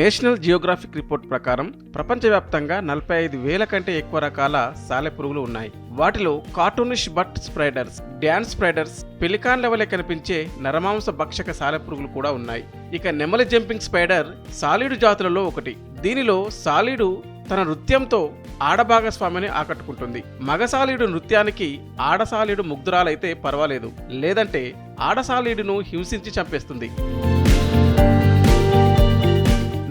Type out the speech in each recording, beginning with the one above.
National Geographic report ప్రకారం ప్రపంచవ్యాప్తంగా నలభై ఐదు వేల కంటే ఎక్కువ రకాల సాలెపురుగులు ఉన్నాయి. వాటిలో cartoonish but spiders dance spiders pelican లెవలే కనిపించే నరమాంస భక్షక సాలెపురుగులు కూడా ఉన్నాయి. ఇక నెమలి జంపింగ్ స్పైడర్ సాలిడు జాతులలో ఒకటి. దీనిలో సాలిడు తన నృత్యంతో ఆడభాగస్వామిని ఆకట్టుకుంటుంది. మగసాలీడు నృత్యానికి ఆడసాలీడు ముగ్ధురాలైతే పర్వాలేదు. లేదంటే ఆడసాలీడును హింసించి చంపేస్తుంది.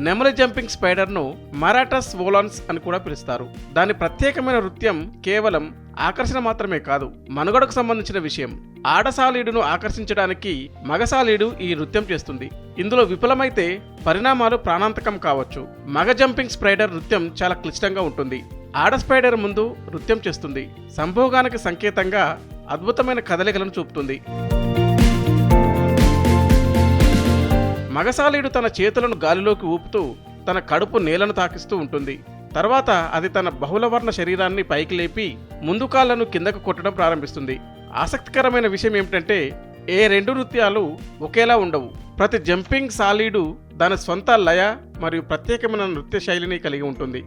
నెమలి జంపింగ్ స్పైడర్ను మరాటస్ వోలాన్స్ అని కూడా పిలుస్తారు. దాని ప్రత్యేకమైన నృత్యం కేవలం ఆకర్షణ మాత్రమే కాదు మనుగడకు సంబంధించిన విషయం. ఆడసాలీడును ఆకర్షించడానికి మగసాలీడు ఈ నృత్యం చేస్తుంది. ఇందులో విఫలమైతే పరిణామాలు ప్రాణాంతకం కావచ్చు. మగ జంపింగ్ స్ప్రైడర్ నృత్యం చాలా క్లిష్టంగా ఉంటుంది. ఆడ స్పైడర్ ముందు నృత్యం చేస్తుంది. సంభోగానికి సంకేతంగా అద్భుతమైన కదలికలను చూపుతుంది. మగసాలీడు తన చేతులను గాలిలోకి ఊపుతూ తన కడుపు నేలను తాకిస్తూ ఉంటుంది. తర్వాత అది తన బహుళవర్ణ శరీరాన్ని పైకి లేపి ముందు కాళ్ళను కిందకు కొట్టడం ప్రారంభిస్తుంది. ఆసక్తికరమైన విషయం ఏమిటంటే ఏ రెండు నృత్యాలు ఒకేలా ఉండవు. ప్రతి జంపింగ్ సాలీడు దాని స్వంత లయ మరియు ప్రత్యేకమైన నృత్య శైలిని కలిగి ఉంటుంది.